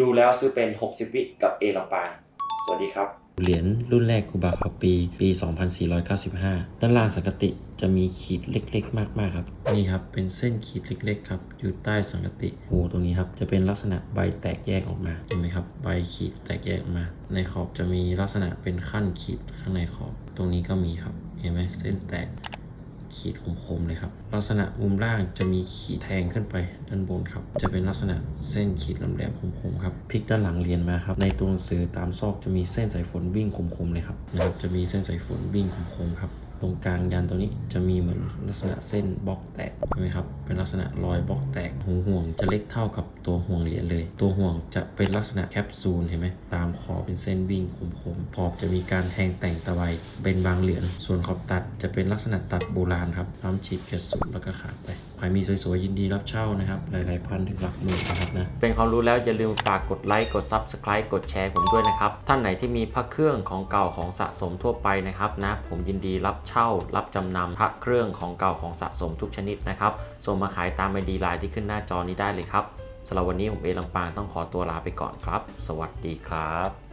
ดูแล้วซื้อเป็น 60 วิกับเอลำปาง สวัสดีครับ เหรียญรุ่นแรกคูบาคาปีปี 2495 ด้านล่างสังกติจะมีขีดเล็กๆ มากๆครับ นี่ครับเป็นเส้นขีดเล็กๆครับอยู่ใต้สังกติโอ้ตรงนี้ครับจะเป็นลักษณะใบแตกแยกออกมาเห็นไหมครับใบขีดแตกแยกออกมา ในขอบจะมีลักษณะเป็นขั้นขีดข้างในขอบ ตรงนี้ก็มีครับเห็นไหมเส้นแตก ขีดคมๆเลยครับ ลักษณะมุมล่างจะมีขีดแทงขึ้นไปด้านบนครับ จะเป็นลักษณะเส้นขีดแหลมๆคมๆครับพลิกด้านหลังเรียนมาครับ ในตัวหนังสือตามซอกจะมีเส้นสายฝนวิ่งคมๆเลยครับนะครับจะมีเส้นสายฝนวิ่งคมๆครับ ตรงกลางยันตัวนี้จะมีเหมือนลักษณะเส้นบล็อกแตกใช่ไหมครับเป็นลักษณะรอยบล็อกแตกหูห่วงจะเล็กเท่ากับตัวห่วงเหรียญเลย ตัวห่วงจะเป็นลักษณะแคปซูลเห็นไหมตามขอบเป็นเส้นวิ่งคมๆขอบจะมีการแทงแต่งตะไบเป็นบางเหรียญส่วนขอบตัดจะเป็นลักษณะตัดโบราณครับปั๊มฉีดกระสุนแล้วก็ขาดไป ใครมีสวยๆยินดีรับเช่านะครับ หลายๆพันถึงหลักหมื่นนะครับนะ เป็นความรู้แล้วอย่าลืมฝากกดไลค์ กด Subscribe กดแชร์ผมด้วยนะครับ ท่านไหนที่มีพระเครื่องของเก่าของสะสมทั่วไปนะครับนะ ผมยินดีรับเช่า รับจำนำพระเครื่องของเก่าของสะสมทุกชนิดนะครับส่งมาขายตามไอดีไลน์ที่ขึ้นหน้าจอนี้ได้เลยครับสำหรับวันนี้ผมเอลำปางต้องขอตัวลาไปก่อนครับ สวัสดีครับ